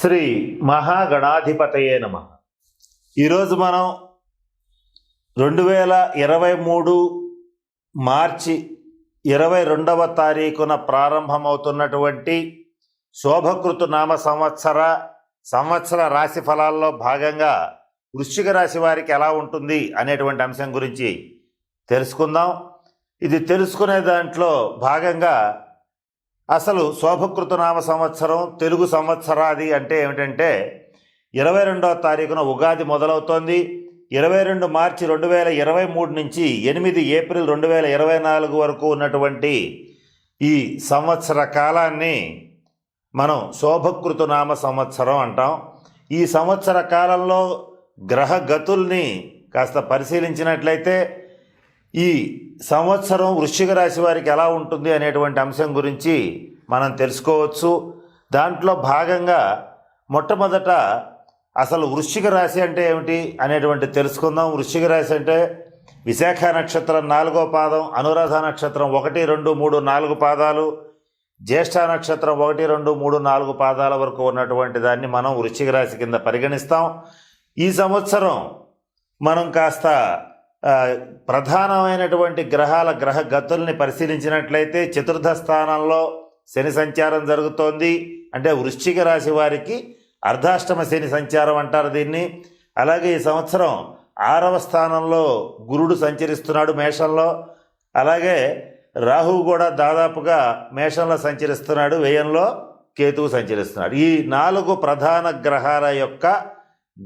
శ్రీ మహాగణాధిపతయే నమ. ఈరోజు మనం రెండు వేల ఇరవై మూడు మార్చి ఇరవై రెండవ తారీఖున ప్రారంభమవుతున్నటువంటి శోభకృతు నామ సంవత్సర సంవత్సర రాశి ఫలాల్లో భాగంగా వృశ్చిక రాశి వారికి ఎలా ఉంటుంది అనేటువంటి అంశం గురించి తెలుసుకుందాం. ఇది తెలుసుకునే దాంట్లో భాగంగా అసలు శోభకృతనామ సంవత్సరం తెలుగు సంవత్సరాది అంటే ఏమిటంటే ఇరవై రెండవ తారీఖున ఉగాది మొదలవుతోంది. ఇరవై రెండు మార్చి రెండు వేల ఇరవై మూడు నుంచి ఎనిమిది ఏప్రిల్ రెండు వేల ఇరవై నాలుగు వరకు ఉన్నటువంటి ఈ సంవత్సర కాలాన్ని మనం శోభకృతనామ సంవత్సరం అంటాం. ఈ సంవత్సర కాలంలో గ్రహ గతుల్ని కాస్త పరిశీలించినట్లయితే ఈ సంవత్సరం వృశ్చిక రాశి వారికి ఎలా ఉంటుంది అనేటువంటి అంశం గురించి మనం తెలుసుకోవచ్చు. దాంట్లో భాగంగా మొట్టమొదట అసలు వృశ్చిక రాశి అంటే ఏమిటి అనేటువంటి తెలుసుకుందాం. వృశ్చిక రాశి అంటే విశాఖ నక్షత్రం నాలుగో పాదం అనురాధ నక్షత్రం ఒకటి రెండు మూడు నాలుగు పాదాలు జ్యేష్ఠ నక్షత్రం ఒకటి రెండు మూడు నాలుగు పాదాల వరకు ఉన్నటువంటి దాన్ని మనం వృశ్చిక రాశి కింద పరిగణిస్తాం. ఈ సంవత్సరం మనం కాస్త ప్రధానమైనటువంటి గ్రహాల గ్రహ గతుల్ని పరిశీలించినట్లయితే చతుర్థ స్థానంలో శని సంచారం జరుగుతోంది. అంటే వృశ్చిక రాశి వారికి అర్ధాష్టమ శని సంచారం అంటారు దీన్ని. అలాగే ఈ సంవత్సరం ఆరవ స్థానంలో గురుడు సంచరిస్తున్నాడు మేషంలో. అలాగే రాహువు కూడా దాదాపుగా మేషంలో సంచరిస్తున్నాడు వ్యయంలో కేతువు సంచరిస్తున్నాడు. ఈ నాలుగు ప్రధాన గ్రహాల యొక్క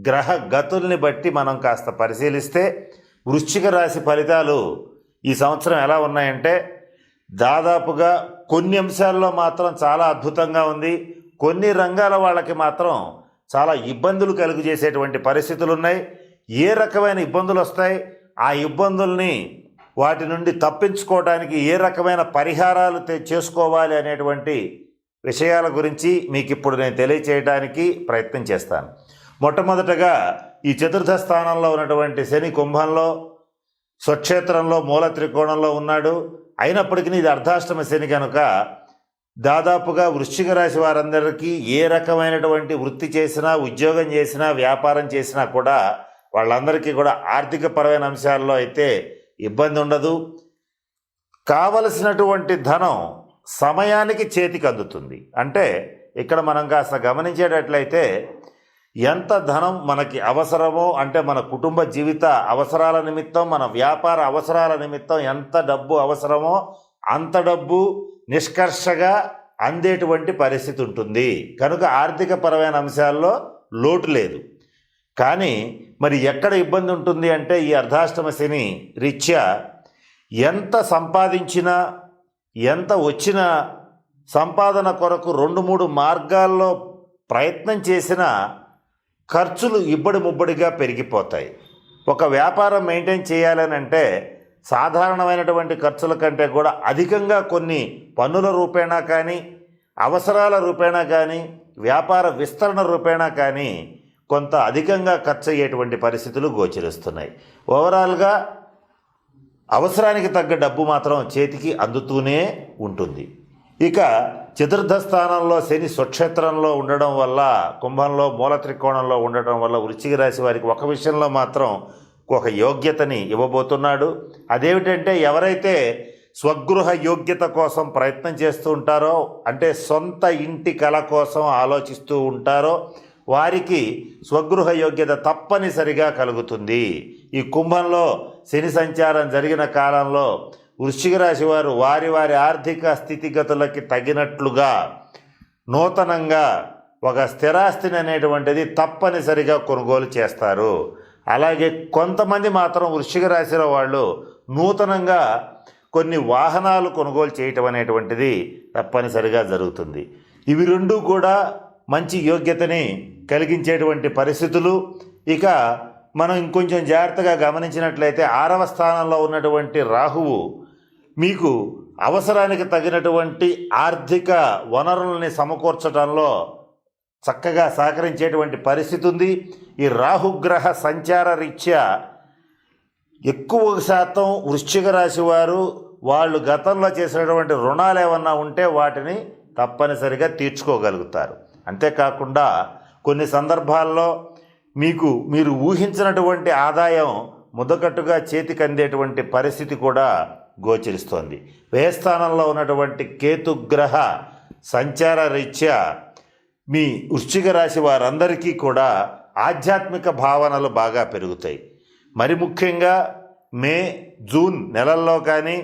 గ్రహ గతుల్ని బట్టి మనం కాస్త పరిశీలిస్తే వృశ్చిక రాశి ఫలితాలు ఈ సంవత్సరం ఎలా ఉన్నాయంటే దాదాపుగా కొన్ని అంశాల్లో మాత్రం చాలా అద్భుతంగా ఉంది. కొన్ని రంగాల వాళ్ళకి మాత్రం చాలా ఇబ్బందులు కలుగు చేసేటువంటి పరిస్థితులు ఉన్నాయి. ఏ రకమైన ఇబ్బందులు వస్తాయి? ఆ ఇబ్బందుల్ని వాటి నుండి తప్పించుకోవడానికి ఏ రకమైన పరిహారాలు తె- చేసుకోవాలి అనేటువంటి విషయాల గురించి మీకు ఇప్పుడు నేను తెలియచేయడానికి ప్రయత్నం చేస్తాను. మొట్టమొదటగా ఈ చతుర్థ స్థానంలో ఉన్నటువంటి శని కుంభంలో స్వక్షేత్రంలో మూల త్రికోణంలో ఉన్నాడు. అయినప్పటికీ ఇది అర్ధాష్టమ శని కనుక దాదాపుగా వృశ్చిక రాశి వారందరికీ ఏ రకమైనటువంటి వృత్తి చేసినా ఉద్యోగం చేసినా వ్యాపారం చేసినా కూడా వాళ్ళందరికీ కూడా ఆర్థికపరమైన అంశాల్లో అయితే ఇబ్బంది ఉండదు. కావలసినటువంటి ధనం సమయానికి చేతికి అందుతుంది. అంటే ఇక్కడ మనం కాస్త గమనించేటట్లయితే ఎంత ధనం మనకి అవసరమో అంటే మన కుటుంబ జీవిత అవసరాల నిమిత్తం మన వ్యాపార అవసరాల నిమిత్తం ఎంత డబ్బు అవసరమో అంత డబ్బు నిష్కర్షగా అందేటువంటి పరిస్థితి ఉంటుంది. కనుక ఆర్థిక పరమైన అంశాల్లో లోటు లేదు. కానీ మరి ఎక్కడ ఇబ్బంది ఉంటుంది అంటే ఈ అర్ధాష్టమ శని రీత్యా ఎంత సంపాదించినా ఎంత వచ్చినా సంపాదన కొరకు రెండు మూడు మార్గాల్లో ప్రయత్నం చేసినా ఖర్చులు ఇబ్బడి ముబ్బడిగా పెరిగిపోతాయి. ఒక వ్యాపారం మెయింటైన్ చేయాలని అంటే సాధారణమైనటువంటి ఖర్చుల కంటే కూడా అధికంగా కొన్ని పన్నుల రూపేణా కానీ అవసరాల రూపేణా కానీ వ్యాపార విస్తరణ రూపేణా కానీ కొంత అధికంగా ఖర్చు అయ్యేటువంటి పరిస్థితులు గోచరిస్తున్నాయి. ఓవరాల్గా అవసరానికి తగ్గ డబ్బు మాత్రం చేతికి అందుతూనే ఉంటుంది. ఇక చతుర్థ స్థానంలో శని స్వక్షేత్రంలో ఉండడం వల్ల కుంభంలో మూల త్రికోణంలో ఉండటం వల్ల వృశ్చిక రాశి వారికి ఒక విషయంలో మాత్రం ఒక యోగ్యతని ఇవ్వబోతున్నాడు. అదేమిటంటే ఎవరైతే స్వగృహ యోగ్యత కోసం ప్రయత్నం చేస్తూ ఉంటారో అంటే సొంత ఇంటి కళ కోసం ఆలోచిస్తూ ఉంటారో వారికి స్వగృహ యోగ్యత తప్పనిసరిగా కలుగుతుంది. ఈ కుంభంలో శని సంచారం జరిగిన కాలంలో వృశ్చిక రాశి వారు వారి వారి ఆర్థిక స్థితిగతులకి తగినట్లుగా నూతనంగా ఒక స్థిరాస్తిని అనేటువంటిది తప్పనిసరిగా కొనుగోలు చేస్తారు. అలాగే కొంతమంది మాత్రం వృశ్చిక రాశిలో వాళ్ళు నూతనంగా కొన్ని వాహనాలు కొనుగోలు చేయటం అనేటువంటిది తప్పనిసరిగా జరుగుతుంది. ఇవి రెండు కూడా మంచి యోగ్యతని కలిగించేటువంటి పరిస్థితులు. ఇక మనం ఇంకొంచెం జాగ్రత్తగా గమనించినట్లయితే ఆరవ స్థానంలో ఉన్నటువంటి రాహువు మీకు అవసరానికి తగినటువంటి ఆర్థిక వనరుల్ని సమకూర్చడంలో చక్కగా సహకరించేటువంటి పరిస్థితి ఉంది. ఈ రాహుగ్రహ సంచార రీత్యా ఎక్కువ శాతం వృశ్చిక రాశి వారు వాళ్ళు గతంలో చేసినటువంటి రుణాలు ఏమన్నా ఉంటే వాటిని తప్పనిసరిగా తీర్చుకోగలుగుతారు. అంతేకాకుండా కొన్ని సందర్భాల్లో మీకు మీరు ఊహించినటువంటి ఆదాయం ముద్దకట్టుగా చేతికి అందేటువంటి పరిస్థితి కూడా గోచరిస్తోంది. వ్యయస్థానంలో ఉన్నటువంటి కేతుగ్రహ సంచార రీత్యా మీ వృశ్చిక రాశి వారందరికీ కూడా ఆధ్యాత్మిక భావనలు బాగా పెరుగుతాయి. మరి ముఖ్యంగా మే జూన్ నెలల్లో కానీ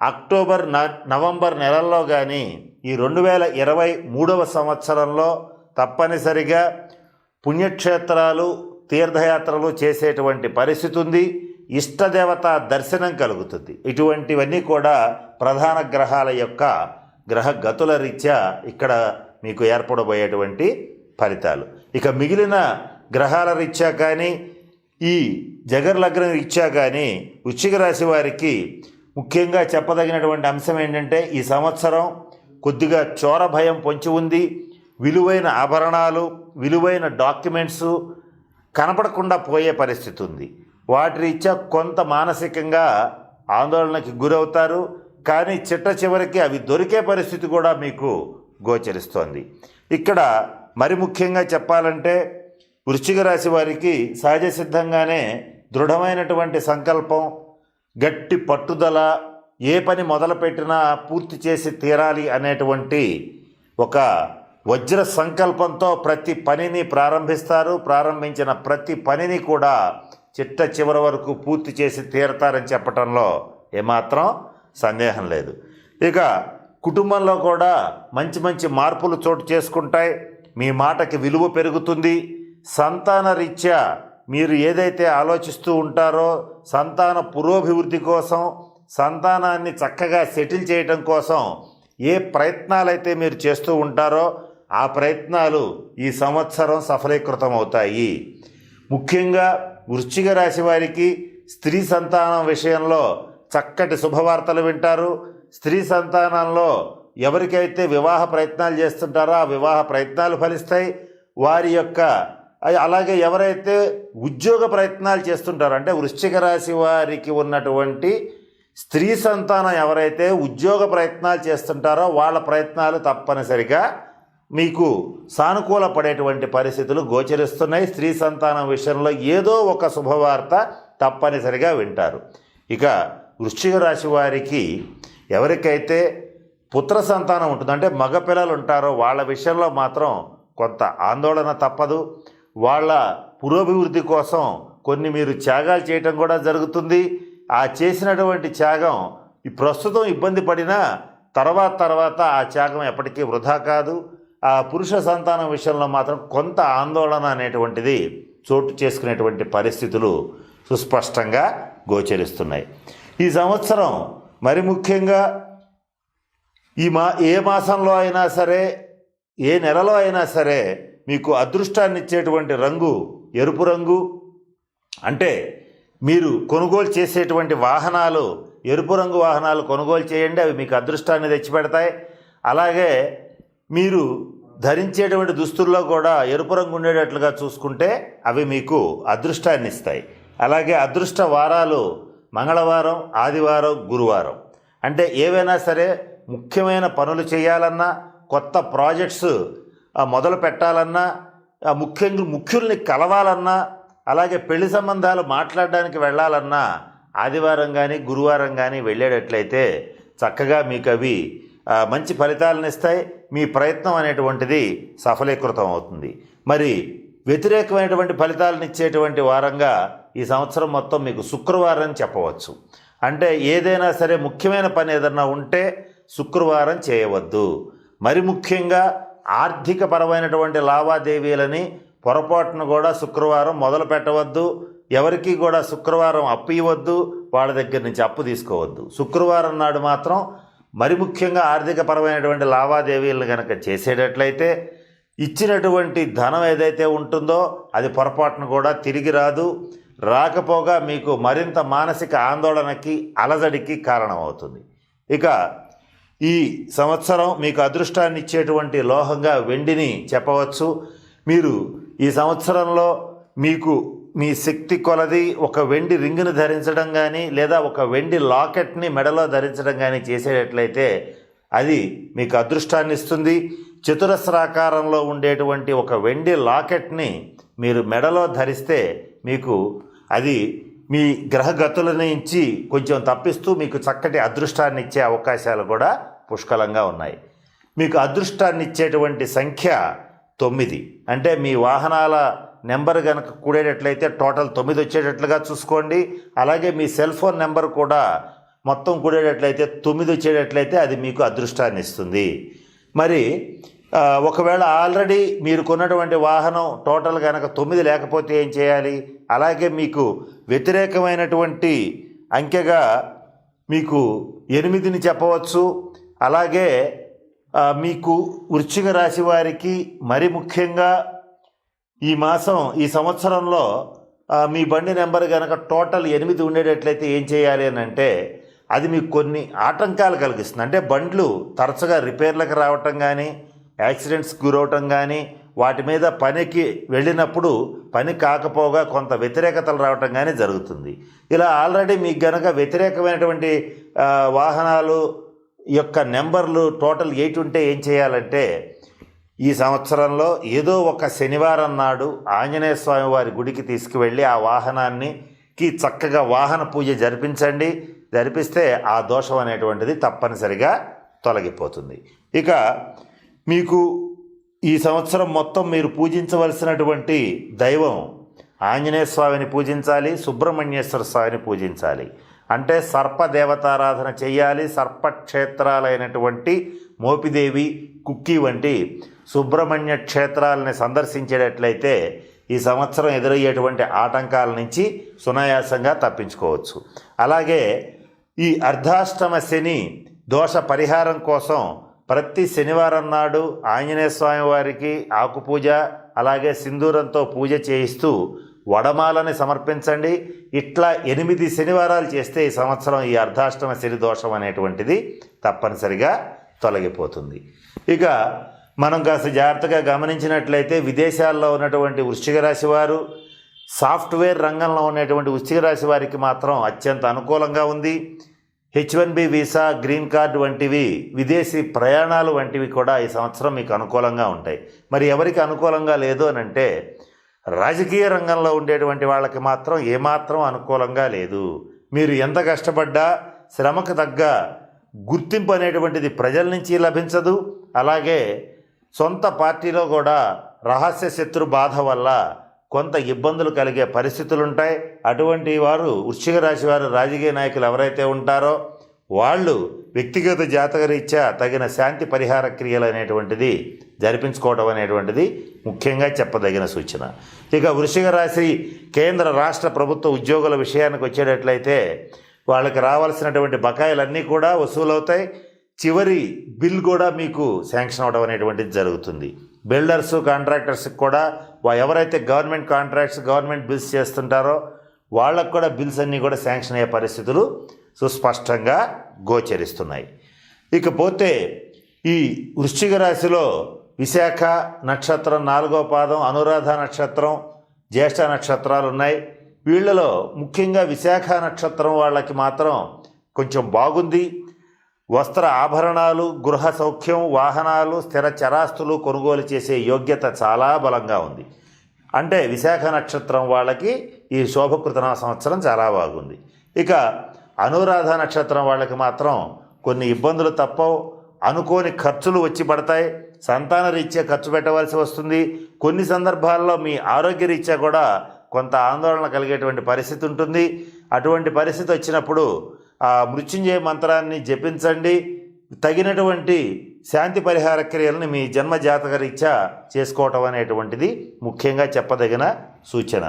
అక్టోబర్ న నవంబర్ నెలల్లో కానీ ఈ రెండు వేల ఇరవై మూడవ సంవత్సరంలో తప్పనిసరిగా పుణ్యక్షేత్రాలు తీర్థయాత్రలు చేసేటువంటి పరిస్థితి ఉంది. ఇష్టదేవత దర్శనం కలుగుతుంది. ఇటువంటివన్నీ కూడా ప్రధాన గ్రహాల యొక్క గ్రహ గతుల రీత్యా ఇక్కడ మీకు ఏర్పడబోయేటువంటి ఫలితాలు. ఇక మిగిలిన గ్రహాల రీత్యా కానీ ఈ జగర్లగ్న రీత్యా కానీ వృశ్చిక రాశి వారికి ముఖ్యంగా చెప్పదగినటువంటి అంశం ఏంటంటే ఈ సంవత్సరం కొద్దిగా చోర భయం పొంచి ఉంది. విలువైన ఆభరణాలు విలువైన డాక్యుమెంట్స్ కనపడకుండా పోయే పరిస్థితి ఉంది వాటి రీత్యా కొంత మానసికంగా ఆందోళనకి గురవుతారు కానీ చిట్ట చివరికి అవి దొరికే పరిస్థితి కూడా మీకు గోచరిస్తోంది. ఇక్కడ మరి ముఖ్యంగా చెప్పాలంటే వృశ్చిక రాశి వారికి సహజ సిద్ధంగానే దృఢమైనటువంటి సంకల్పం గట్టి పట్టుదల ఏ పని మొదలుపెట్టినా పూర్తి చేసి తీరాలి అనేటువంటి ఒక వజ్ర సంకల్పంతో ప్రతి పనిని ప్రారంభిస్తారు. ప్రారంభించిన ప్రతి పనిని కూడా చిట్ట చివరి వరకు పూర్తి చేసి తీరతారని చెప్పటంలో ఏమాత్రం సందేహం లేదు. ఇక కుటుంబంలో కూడా మంచి మంచి మార్పులు చోటు చేసుకుంటాయి. మీ మాటకి విలువ పెరుగుతుంది. సంతాన రీత్యా మీరు ఏదైతే ఆలోచిస్తూ ఉంటారో సంతాన పురోభివృద్ధి కోసం సంతానాన్ని చక్కగా సెటిల్ చేయటం కోసం ఏ ప్రయత్నాలైతే మీరు చేస్తూ ఉంటారో ఆ ప్రయత్నాలు ఈ సంవత్సరం సఫలీకృతం అవుతాయి ముఖ్యంగా వృశ్చిక రాశి వారికి స్త్రీ సంతానం విషయంలో చక్కటి శుభవార్తలు వింటారు. స్త్రీ సంతానంలో ఎవరికైతే వివాహ ప్రయత్నాలు చేస్తుంటారో ఆ వివాహ ప్రయత్నాలు ఫలిస్తాయి. వారి యొక్క అలాగే ఎవరైతే ఉద్యోగ ప్రయత్నాలు చేస్తుంటారో అంటే వృశ్చిక రాశి వారికి ఉన్నటువంటి స్త్రీ సంతానం ఎవరైతే ఉద్యోగ ప్రయత్నాలు చేస్తుంటారో వాళ్ళ ప్రయత్నాలు తప్పనిసరిగా మీకు సానుకూల పడేటువంటి పరిస్థితులు గోచరిస్తున్నాయి. స్త్రీ సంతానం విషయంలో ఏదో ఒక శుభవార్త తప్పనిసరిగా వింటారు. ఇక వృశ్చిక రాశి వారికి ఎవరికైతే పుత్ర సంతానం ఉంటుందో అంటే మగపిల్లలు ఉంటారో వాళ్ళ విషయంలో మాత్రం కొంత ఆందోళన తప్పదు. వాళ్ళ పురోభివృద్ధి కోసం కొన్ని మీరు త్యాగాలు చేయటం కూడా జరుగుతుంది. ఆ చేసినటువంటి త్యాగం ప్రస్తుతం ఇబ్బంది పడినా తర్వాత తర్వాత ఆ త్యాగం ఎప్పటికీ వృధా కాదు. ఆ పురుష సంతానం విషయంలో మాత్రం కొంత ఆందోళన అనేటువంటిది చోటు చేసుకునేటువంటి పరిస్థితులు సుస్పష్టంగా గోచరిస్తున్నాయి. ఈ సంవత్సరం మరి ముఖ్యంగా ఈ మా ఏ మాసంలో అయినా సరే ఏ నెలలో అయినా సరే మీకు అదృష్టాన్ని ఇచ్చేటువంటి రంగు ఎరుపు రంగు అంటే మీరు కొనుగోలు చేసేటువంటి వాహనాలు ఎరుపు రంగు వాహనాలు కొనుగోలు చేయండి అవి మీకు అదృష్టాన్ని తెచ్చిపెడతాయి. అలాగే మీరు ధరించేటువంటి దుస్తుల్లో కూడా ఎరుపు రంగు ఉండేటట్లుగా చూసుకుంటే అవి మీకు అదృష్టాన్ని ఇస్తాయి. అలాగే అదృష్ట వారాలు మంగళవారం ఆదివారం గురువారం. అంటే ఏవైనా సరే ముఖ్యమైన పనులు చేయాలన్నా కొత్త ప్రాజెక్ట్స్ మొదలు పెట్టాలన్నా ముఖ్యంగా ముఖ్యుల్ని కలవాలన్నా అలాగే పెళ్ళి సంబంధాలు మాట్లాడడానికి వెళ్ళాలన్నా ఆదివారం కానీ గురువారం కానీ వెళ్ళేటట్లయితే చక్కగా మీకు అవి మంచి ఫలితాలను ఇస్తాయి. మీ ప్రయత్నం అనేటువంటిది సఫలీకృతం అవుతుంది. మరి వ్యతిరేకమైనటువంటి ఫలితాలను ఇచ్చేటువంటి వారంగా ఈ సంవత్సరం మొత్తం మీకు శుక్రవారం చెప్పవచ్చు. అంటే ఏదైనా సరే ముఖ్యమైన పని ఏదన్నా ఉంటే శుక్రవారం చేయవద్దు. మరి ముఖ్యంగా ఆర్థిక పరమైనటువంటి లావాదేవీలని పొరపాటును కూడా శుక్రవారం మొదలు పెట్టవద్దు. ఎవరికి కూడా శుక్రవారం అప్పు ఇవ్వద్దు. వాళ్ళ దగ్గర నుంచి అప్పు తీసుకోవద్దు. శుక్రవారం నాడు మాత్రం మరి ముఖ్యంగా ఆర్థిక పరమైనటువంటి లావాదేవీలను కనుక చేసేటట్లయితే ఇచ్చినటువంటి ధనం ఏదైతే ఉంటుందో అది పొరపాటును కూడా తిరిగి రాదు. రాకపోగా మీకు మరింత మానసిక ఆందోళనకి అలజడికి కారణమవుతుంది. ఇక ఈ సంవత్సరం మీకు అదృష్టాన్ని ఇచ్చేటువంటి లోహంగా వెండిని చెప్పవచ్చు. మీరు ఈ సంవత్సరంలో మీకు మీ శక్తి కొలది ఒక వెండి రింగుని ధరించడం కానీ లేదా ఒక వెండి లాకెట్ని మెడలో ధరించడం కానీ చేసేటట్లయితే అది మీకు అదృష్టాన్ని ఇస్తుంది. చతురస్రాకారంలో ఉండేటువంటి ఒక వెండి లాకెట్ని మీరు మెడలో ధరిస్తే మీకు అది మీ గ్రహగతుల నుంచి కొంచెం తప్పిస్తూ మీకు చక్కటి అదృష్టాన్ని ఇచ్చే అవకాశాలు కూడా పుష్కలంగా ఉన్నాయి. మీకు అదృష్టాన్ని ఇచ్చేటువంటి సంఖ్య తొమ్మిది. అంటే మీ వాహనాల నెంబర్ కనుక కూడేటట్లయితే టోటల్ తొమ్మిది వచ్చేటట్లుగా చూసుకోండి. అలాగే మీ సెల్ ఫోన్ నెంబర్ కూడా మొత్తం కూడేటట్లయితే తొమ్మిది వచ్చేటట్లయితే అది మీకు అదృష్టాన్ని ఇస్తుంది. మరి ఒకవేళ ఆల్రెడీ మీరు కొన్నటువంటి వాహనం టోటల్ కనుక తొమ్మిది లేకపోతే ఏం చేయాలి? అలాగే మీకు వ్యతిరేకమైనటువంటి అంకెగా మీకు ఎనిమిదిని చెప్పవచ్చు. అలాగే మీకు వృశ్చిక రాశి వారికి మరి ముఖ్యంగా ఈ మాసం ఈ సంవత్సరంలో మీ బండి నెంబర్ కనుక టోటల్ ఎనిమిది ఉండేటట్లయితే ఏం చేయాలి అని అంటే అది మీకు కొన్ని ఆటంకాలు కలిగిస్తుంది. అంటే బండ్లు తరచుగా రిపేర్లకు రావటం కానీ యాక్సిడెంట్స్ గురవటం కానీ వాటి మీద పనికి వెళ్ళినప్పుడు పని కాకపోగా కొంత వ్యతిరేకతలు రావటం కానీ జరుగుతుంది. ఇలా ఆల్రెడీ మీకు గనక వ్యతిరేకమైనటువంటి వాహనాలు యొక్క నెంబర్లు టోటల్ ఎయిట్ ఉంటే ఏం చేయాలంటే ఈ సంవత్సరంలో ఏదో ఒక శనివారం నాడు ఆంజనేయ స్వామి వారి గుడికి తీసుకువెళ్ళి ఆ వాహనాన్నికి చక్కగా వాహన పూజ జరిపించండి. జరిపిస్తే ఆ దోషం అనేటువంటిది తప్పనిసరిగా తొలగిపోతుంది. ఇక మీకు ఈ సంవత్సరం మొత్తం మీరు పూజించవలసినటువంటి దైవం ఆంజనేయ స్వామిని పూజించాలి సుబ్రహ్మణ్యేశ్వర స్వామిని పూజించాలి. అంటే సర్ప దేవతారాధన చేయాలి సర్పక్షేత్రాలైనటువంటి మోపిదేవి కుక్కి వంటి సుబ్రహ్మణ్య క్షేత్రాలని సందర్శించేటట్లయితే ఈ సంవత్సరం ఎదురయ్యేటువంటి ఆటంకాల నుంచి సునాయాసంగా తప్పించుకోవచ్చు. అలాగే ఈ అర్ధాష్టమ శని దోష పరిహారం కోసం ప్రతి శనివారం నాడు ఆంజనేయ స్వామి వారికి ఆకుపూజ అలాగే సింధూరంతో పూజ చేయిస్తూ వడమాలని సమర్పించండి. ఇట్లా ఎనిమిది శనివారాలు చేస్తే ఈ సంవత్సరం ఈ అర్ధాష్టమ శని దోషం అనేటువంటిది తప్పనిసరిగా తొలగిపోతుంది. ఇక మనం కాస్త జాగ్రత్తగా గమనించినట్లయితే విదేశాల్లో ఉన్నటువంటి వృశ్చిక రాశి వారు సాఫ్ట్వేర్ రంగంలో ఉన్నటువంటి వృశ్చిక రాశి వారికి మాత్రం అత్యంత అనుకూలంగా ఉంది. H one B visa green card వంటివి విదేశీ ప్రయాణాలు వంటివి కూడా ఈ సంవత్సరం మీకు అనుకూలంగా ఉంటాయి. మరి ఎవరికి అనుకూలంగా లేదు అని అంటే రాజకీయ రంగంలో ఉండేటువంటి వాళ్ళకి మాత్రం ఏమాత్రం అనుకూలంగా లేదు. మీరు ఎంత కష్టపడ్డా శ్రమకు తగ్గ గుర్తింపు అనేటువంటిది ప్రజల నుంచి లభించదు. అలాగే సొంత పార్టీలో కూడా రహస్య శత్రు బాధ వల్ల కొంత ఇబ్బందులు కలిగే పరిస్థితులు ఉంటాయి అటువంటి వారు వృశ్చిక రాశి వారు రాజకీయ నాయకులు ఎవరైతే ఉంటారో వాళ్ళు వ్యక్తిగత జాతకరీత్యా తగిన శాంతి పరిహార క్రియలు అనేటువంటిది జరిపించుకోవడం అనేటువంటిది ముఖ్యంగా చెప్పదగిన సూచన. ఇక వృషిక రాశి కేంద్ర రాష్ట్ర ప్రభుత్వ ఉద్యోగుల విషయానికి వచ్చేటట్లయితే వాళ్ళకి రావాల్సినటువంటి బకాయిలన్నీ కూడా వసూలవుతాయి. చివరి బిల్ కూడా మీకు శాంక్షన్ అవడం అనేటువంటిది జరుగుతుంది. బిల్డర్స్ కాంట్రాక్టర్స్కి కూడా ఎవరైతే గవర్నమెంట్ కాంట్రాక్ట్స్ గవర్నమెంట్ బిల్స్ చేస్తుంటారో వాళ్ళకు కూడా బిల్స్ అన్నీ కూడా శాంక్షన్ అయ్యే పరిస్థితులు సుస్పష్టంగా గోచరిస్తున్నాయి. ఇకపోతే ఈ వృశ్చిక రాశిలో విశాఖ నక్షత్రం నాలుగో పాదం అనురాధ నక్షత్రం జ్యేష్ఠ నక్షత్రాలు ఉన్నాయి. వీళ్ళలో ముఖ్యంగా విశాఖ నక్షత్రం వాళ్ళకి మాత్రం కొంచెం బాగుంది. వస్త్ర ఆభరణాలు గృహ సౌఖ్యం వాహనాలు స్థిర చరాస్తులు కొనుగోలు చేసే యోగ్యత చాలా బలంగా ఉంది. అంటే విశాఖ నక్షత్రం వాళ్ళకి ఈ శోభకృతన సంవత్సరం చాలా బాగుంది. ఇక అనురాధ నక్షత్రం వాళ్ళకి మాత్రం కొన్ని ఇబ్బందులు తప్పవు. అనుకోని ఖర్చులు వచ్చి పడతాయి. సంతాన రీత్యా ఖర్చు పెట్టవలసి వస్తుంది. కొన్ని సందర్భాల్లో మీ ఆరోగ్య రీత్యా కూడా కొంత ఆందోళన కలిగేటువంటి పరిస్థితి ఉంటుంది. అటువంటి పరిస్థితి వచ్చినప్పుడు ఆ మృత్యుంజయ మంత్రాన్ని జపించండి. తగినటువంటి శాంతి పరిహార క్రియలను మీ జన్మ జాతక రీత్యా చేసుకోవటం అనేటువంటిది ముఖ్యంగా చెప్పదగిన సూచన.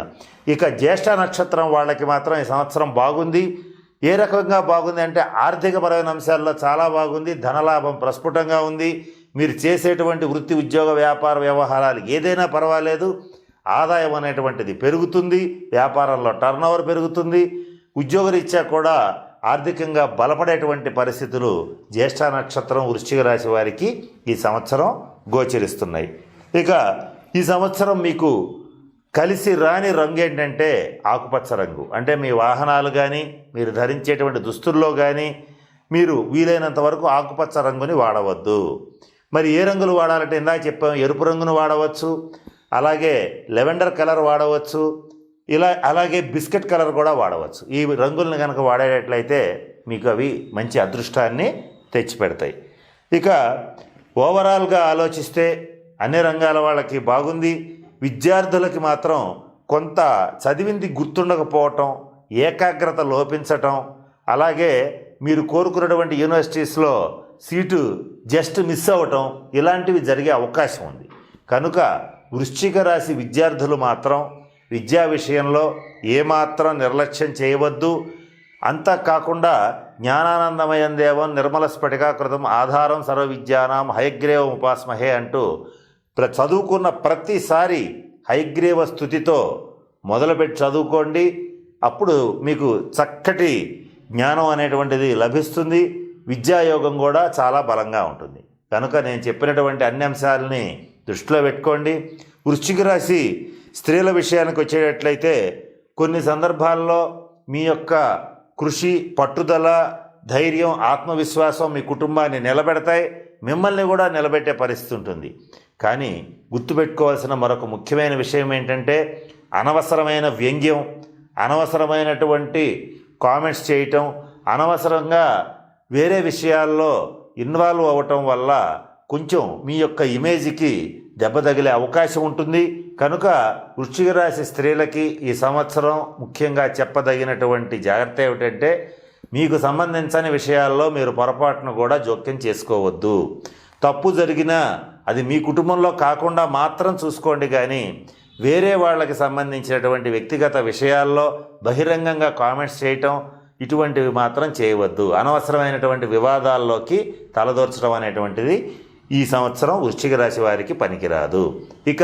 ఇక జ్యేష్ఠ నక్షత్రం వాళ్ళకి మాత్రం ఈ సంవత్సరం బాగుంది. ఏ రకంగా బాగుంది అంటే ఆర్థికపరమైన అంశాల్లో చాలా బాగుంది. ధనలాభం ప్రస్ఫుటంగా ఉంది. మీరు చేసేటువంటి వృత్తి ఉద్యోగ వ్యాపార వ్యవహారాలు ఏదైనా పర్వాలేదు. ఆదాయం అనేటువంటిది పెరుగుతుంది. వ్యాపారంలో టర్నోవర్ పెరుగుతుంది. ఉద్యోగరీత్యా కూడా ఆర్థికంగా బలపడేటువంటి పరిస్థితులు జ్యేష్ఠ నక్షత్రం వృశ్చిక రాశి వారికి ఈ సంవత్సరం గోచరిస్తున్నాయి. ఇక ఈ సంవత్సరం మీకు కలిసి రాని రంగు ఏంటంటే ఆకుపచ్చ రంగు. అంటే మీ వాహనాలు కానీ మీరు ధరించేటువంటి దుస్తుల్లో కానీ మీరు వీలైనంత వరకు ఆకుపచ్చ రంగుని వాడవద్దు. మరి ఏ రంగులు వాడాలంటే ఇందాక చెప్పాం ఎరుపు రంగును వాడవచ్చు అలాగే లెవెండర్ కలర్ వాడవచ్చు ఇలా అలాగే బిస్కెట్ కలర్ కూడా వాడవచ్చు. ఈ రంగులను కనుక వాడేటట్లయితే మీకు అవి మంచి అదృష్టాన్ని తెచ్చిపెడతాయి. ఇక ఓవరాల్గా ఆలోచిస్తే అన్ని రంగాల వాళ్ళకి బాగుంది. విద్యార్థులకి మాత్రం కొంత చదివింది గుర్తుండకపోవటం ఏకాగ్రత లోపించటం అలాగే మీరు కోరుకున్నటువంటి యూనివర్సిటీస్లో సీటు జస్ట్ మిస్ అవ్వటం ఇలాంటివి జరిగే అవకాశం ఉంది. కనుక వృశ్చిక రాశి విద్యార్థులు మాత్రం విద్యా విషయంలో ఏమాత్రం నిర్లక్ష్యం చేయవద్దు. అంతా కాకుండా జ్ఞానానందమయం దేవం నిర్మల స్ఫటికాకృతం ఆధారం సర్వ విద్యానాం హయగ్రీవం ఉపాస్మహే అంటూ ప్ర చదువుకున్న ప్రతిసారి హయగ్రీవ స్థుతితో మొదలుపెట్టి చదువుకోండి. అప్పుడు మీకు చక్కటి జ్ఞానం అనేటువంటిది లభిస్తుంది. విద్యాయోగం కూడా చాలా బలంగా ఉంటుంది. కనుక నేను చెప్పినటువంటి అన్ని అంశాలని దృష్టిలో పెట్టుకోండి. వృశ్చిక రాశి స్త్రీల విషయానికి వచ్చేటట్లయితే కొన్ని సందర్భాల్లో మీ యొక్క కృషి పట్టుదల ధైర్యం ఆత్మవిశ్వాసం మీ కుటుంబాన్ని నిలబెడతాయి మిమ్మల్ని కూడా నిలబెట్టే పరిస్థితి ఉంటుంది. కానీ గుర్తుపెట్టుకోవాల్సిన మరొక ముఖ్యమైన విషయం ఏంటంటే అనవసరమైన వ్యంగ్యం అనవసరమైనటువంటి కామెంట్స్ చేయటం అనవసరంగా వేరే విషయాల్లో ఇన్వాల్వ్ అవ్వటం వల్ల కొంచెం మీ యొక్క ఇమేజ్కి దెబ్బ తగిలే అవకాశం ఉంటుంది. కనుక వృశ్చిక రాశి స్త్రీలకి ఈ సంవత్సరం ముఖ్యంగా చెప్పదగినటువంటి జాగ్రత్త ఏమిటంటే మీకు సంబంధించని విషయాల్లో మీరు పొరపాటును కూడా జోక్యం చేసుకోవద్దు. తప్పు జరిగినా అది మీ కుటుంబంలో కాకుండా మాత్రం చూసుకోండి కానీ వేరే వాళ్ళకి సంబంధించినటువంటి వ్యక్తిగత విషయాల్లో బహిరంగంగా కామెంట్స్ చేయటం ఇటువంటివి మాత్రం చేయవద్దు. అనవసరమైనటువంటి వివాదాల్లోకి తలదూర్చడం అనేటువంటిది ఈ సంవత్సరం వృశ్చిక రాశి వారికి పనికిరాదు. ఇక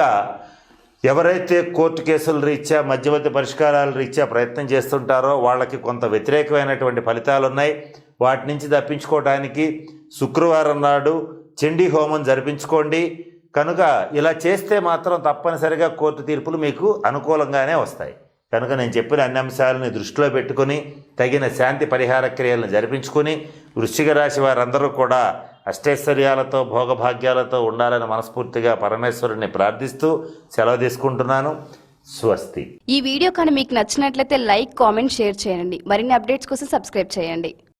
ఎవరైతే కోర్టు కేసుల రీత్యా మధ్యవర్తి పరిష్కారాల రీత్యా ప్రయత్నం చేస్తుంటారో వాళ్ళకి కొంత వ్యతిరేకమైనటువంటి ఫలితాలు ఉన్నాయి వాటి నుంచి తప్పించుకోవడానికి శుక్రవారం నాడు చండీ హోమం జరిపించుకోండి. కనుక ఇలా చేస్తే మాత్రం తప్పనిసరిగా కోర్టు తీర్పులు మీకు అనుకూలంగానే వస్తాయి. కనుక నేను చెప్పిన అన్ని అంశాలని దృష్టిలో పెట్టుకొని తగిన శాంతి పరిహార క్రియలను జరిపించుకొని వృశ్చిక రాశి వారందరూ కూడా అష్టైశ్వర్యాలతో భోగభాగ్యాలతో ఉండాలని మనస్ఫూర్తిగా పరమేశ్వరుని ప్రార్థిస్తూ సెలవు తీసుకుంటున్నాను. స్వస్తి. ఈ వీడియో కానీ మీకు నచ్చినట్లయితే లైక్ కామెంట్ షేర్ చేయండి. మరిన్ని అప్డేట్స్ కోసం సబ్స్క్రైబ్ చేయండి.